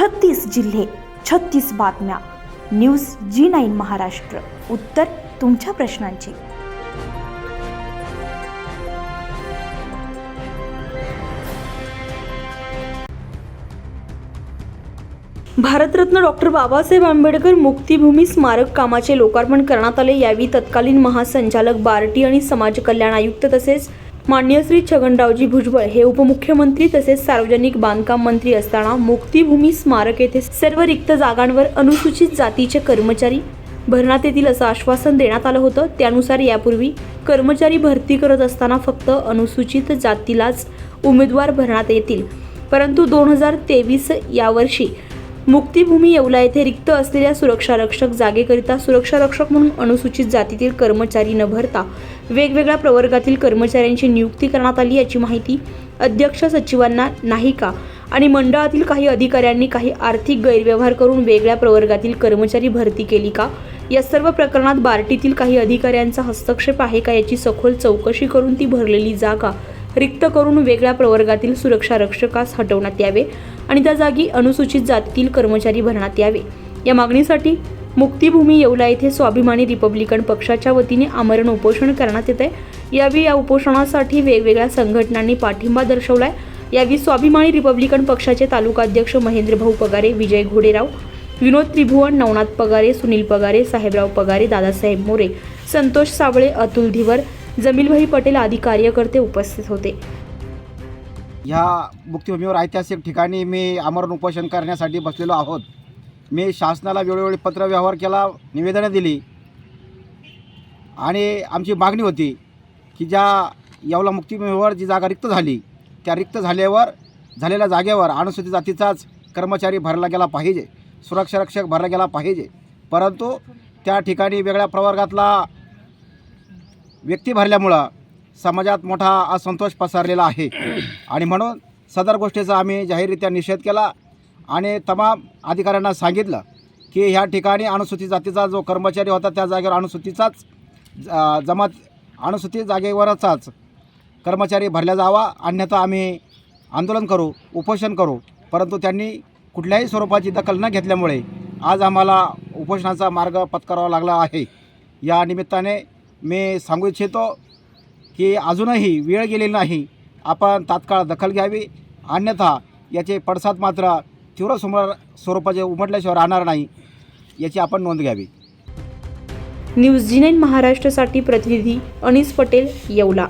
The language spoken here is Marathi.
छत्तीस जिल्हे छत्तीस बातम्या. News G nine Maharashtra. उत्तर तुमच्या प्रश्नांची. भारतरत्न डॉक्टर बाबासाहेब आंबेडकर मुक्तिभूमी स्मारक कामाचे लोकार्पण करण्यात आले. यावेळी तत्कालीन महासंचालक बार्टी आणि समाज कल्याण आयुक्त तसेच मान्य श्री छगनरावजी भुजबळ हे उपमुख्यमंत्री तसेच सार्वजनिक बांधकाम मंत्री असताना मुक्तिभूमी स्मारक येथे सर्व रिक्त जागांवर अनुसूचित जातीचे कर्मचारी भरण्यात येतील असं आश्वासन देण्यात आलं होतं. त्यानुसार यापूर्वी कर्मचारी भरती करत असताना फक्त अनुसूचित जातीलाच उमेदवार भरण्यात येतील. परंतु दोन हजार तेवीस यावर्षी मुक्तिभूमी येवला येथे रिक्त असलेल्या सुरक्षा रक्षक जागेकरिता सुरक्षा रक्षक म्हणून अनुसूचित जातीतील कर्मचारी न भरता वेगवेगळ्या प्रवर्गातील कर्मचाऱ्यांची नियुक्ती करण्यात आली याची माहिती अध्यक्ष सचिवांना नाही का? आणि मंडळातील काही अधिकाऱ्यांनी काही आर्थिक गैरव्यवहार करून वेगळ्या प्रवर्गातील कर्मचारी भरती केली का? या सर्व प्रकरणात बार्टीतील काही अधिकाऱ्यांचा हस्तक्षेप आहे का याची सखोल चौकशी करून ती भरलेली जागा रिक्त करून वेगळ्या प्रवर्गातील सुरक्षा रक्षकास हटवण्यात यावे आणि त्या जागी अनुसूचित जातीतील कर्मचारी भरण्यात यावे. या मागणीसाठी मुक्तिभूमी येवला येथे स्वाभिमानी रिपब्लिकन पक्षाच्या वतीने आमरण उपोषण करण्यात येत आहे यावेळी या उपोषणासाठी वेगवेगळ्या संघटनांनी पाठिंबा दर्शवलाय. यावेळी स्वाभिमानी रिपब्लिकन पक्षाचे तालुकाध्यक्ष महेंद्रभाऊ पगारे विजय घोडेराव विनोद त्रिभुवन नवनाथ पगारे सुनील पगारे साहेबराव पगारे दादासाहेब मोरे संतोष सावळे अतुल धिवर जमीलभाई पटेल आदी कार्यकर्ते उपस्थित होते. ह्या मुक्तिभूमीवर ऐतिहासिक ठिकाणी मी आमरण उपोषण करण्यासाठी बसलेलो आहोत. मी शासनाला वेळोवेळी पत्रव्यवहार केला निवेदनं दिली. आणि आमची मागणी होती की ज्या येवला मुक्तिभूमीवर जी जागा रिक्त झाली त्या रिक्त झाल्यावर झालेल्या जागेवर अनुसूचित जातीचाच कर्मचारी भरला गेला पाहिजे सुरक्षा रक्षक भरला गेला पाहिजे. परंतु त्या ठिकाणी वेगळ्या प्रवर्गातला व्यक्ती भरल्यामुळं समाजात मोठा असंतोष पसरलेला आहे. आणि म्हणून सदर गोष्टीचा आम्ही जाहीररित्या निषेध केला आणि तमाम अधिकाऱ्यांना सांगितलं की ह्या ठिकाणी अनुसूचित जातीचा जो कर्मचारी होता त्या जागेवर अनुसूचितचाच ज- जमात अनुसूचित जागेवरचाच कर्मचारी भरला जावा. अन्यथा आम्ही आंदोलन करू उपोषण करू. परंतु त्यांनी कुठल्याही स्वरूपाची दखल न घेतल्यामुळे आज आम्हाला उपोषणाचा मार्ग पत्करावा लागला आहे. या निमित्ताने मी सांगू इच्छितो की अजूनही वेळ गेलेली नाही. आपण तात्काळ दखल घ्यावी. अन्यथा याचे पडसाद मात्र तीव्र समोर स्वरूपाचे उमटल्याशिवाय राहणार नाही. याची आपण नोंद घ्यावी. न्यूज जी नाईन महाराष्ट्रासाठी प्रतिनिधी अनिस पटेल येवला.